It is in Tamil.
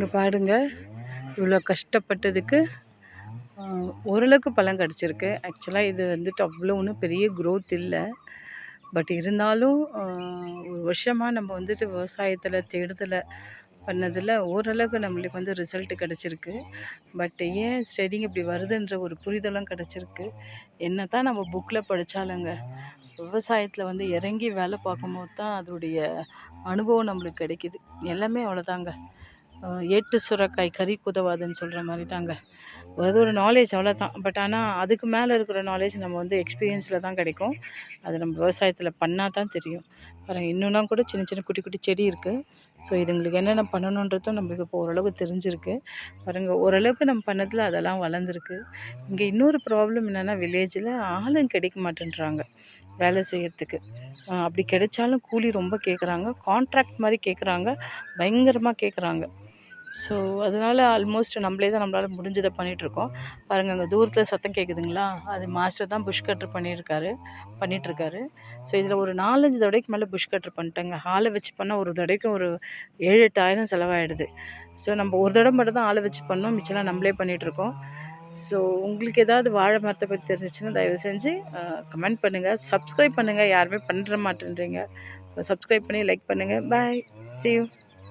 இங்கே பாருங்க. இவ்வளோ கஷ்டப்பட்டதுக்கு ஓரளவுக்கு பழம் கிடச்சிருக்கு. ஆக்சுவலாக இது வந்துட்டு அவ்வளோ ஒன்றும் பெரிய க்ரோத் இல்லை. பட் இருந்தாலும் ஒரு வருஷமாக நம்ம வந்துட்டு விவசாயத்தில் தேடுதலை பண்ணதில் ஓரளவுக்கு நம்மளுக்கு வந்து ரிசல்ட் கிடச்சிருக்கு. பட் ஏன் ஸ்டெடிங் இப்படி வருதுன்ற ஒரு புரிதலும் கிடச்சிருக்கு. என்ன தான் நம்ம புக்கில் படித்தாலுங்க விவசாயத்தில் வந்து இறங்கி வேலை பார்க்கும்போது தான் அதோடைய அனுபவம் நம்மளுக்கு கிடைக்கிது. எல்லாமே அவ்வளோதாங்க ஏட்டு சுரக்காய் கறி குதவாதுன்னு சொல்கிற மாதிரி தாங்க. அது ஒரு நாலேஜ் அவ்வளோதான் பட் ஆனால் அதுக்கு மேலே இருக்கிற நாலேஜ் நம்ம வந்து எக்ஸ்பீரியன்ஸில் தான் கிடைக்கும். அது நம்ம விவசாயத்தில் பண்ணால் தான் தெரியும். பாருங்கள் இன்னும்னா கூட சின்ன சின்ன குட்டி குட்டி செடி இருக்குது ஸோ இதுங்களுக்கு என்னென்ன பண்ணணுன்றதும் நம்மளுக்கு இப்போ ஓரளவுக்கு தெரிஞ்சிருக்கு. பாருங்கள் ஓரளவுக்கு நம்ம பண்ணதில் அதெல்லாம் வளர்ந்துருக்கு. இங்கே இன்னொரு ப்ராப்ளம் என்னென்னா வில்லேஜில் ஆளும் கிடைக்க மாட்டேன்றாங்க வேலை செய்கிறதுக்கு அப்படி கிடைச்சாலும் கூலி ரொம்ப கேட்குறாங்க கான்ட்ராக்ட் மாதிரி கேட்குறாங்க பயங்கரமாக கேட்குறாங்க ஸோ அதனால் ஆல்மோஸ்ட் நம்மளே தான் நம்மளால் முடிஞ்சதை பண்ணிகிட்ருக்கோம் பாருங்கள் அங்கே தூரத்தில் சத்தம் கேட்குதுங்களா அது மாஸ்டர் தான் புஷ் கட்ரு பண்ணியிருக்காரு பண்ணிகிட்ருக்காரு ஸோ இதில் ஒரு நாலஞ்சு தடவைக்கு மேலே புஷ் கட்ரு பண்ணிட்டேங்க. ஆளை வச்சு பண்ணால் ஒரு தடவைக்கு ஒரு ஏழு எட்டாயிரம் செலவாயிடுது. ஸோ நம்ம ஒரு தடவை மட்டும் தான் ஆளை வச்சு பண்ணோம். மிச்சம்லாம் நம்மளே பண்ணிகிட்ருக்கோம் ஸோ உங்களுக்கு ஏதாவது வாழை மரத்தை பற்றி தெரிஞ்சிச்சுன்னா தயவு செஞ்சு கமெண்ட் பண்ணுங்கள் சப்ஸ்கிரைப் பண்ணுங்கள் யாருமே பண்ணுற மாட்டேன்றீங்க. சப்ஸ்கிரைப் பண்ணி லைக் பண்ணுங்கள் பாய் சி யூ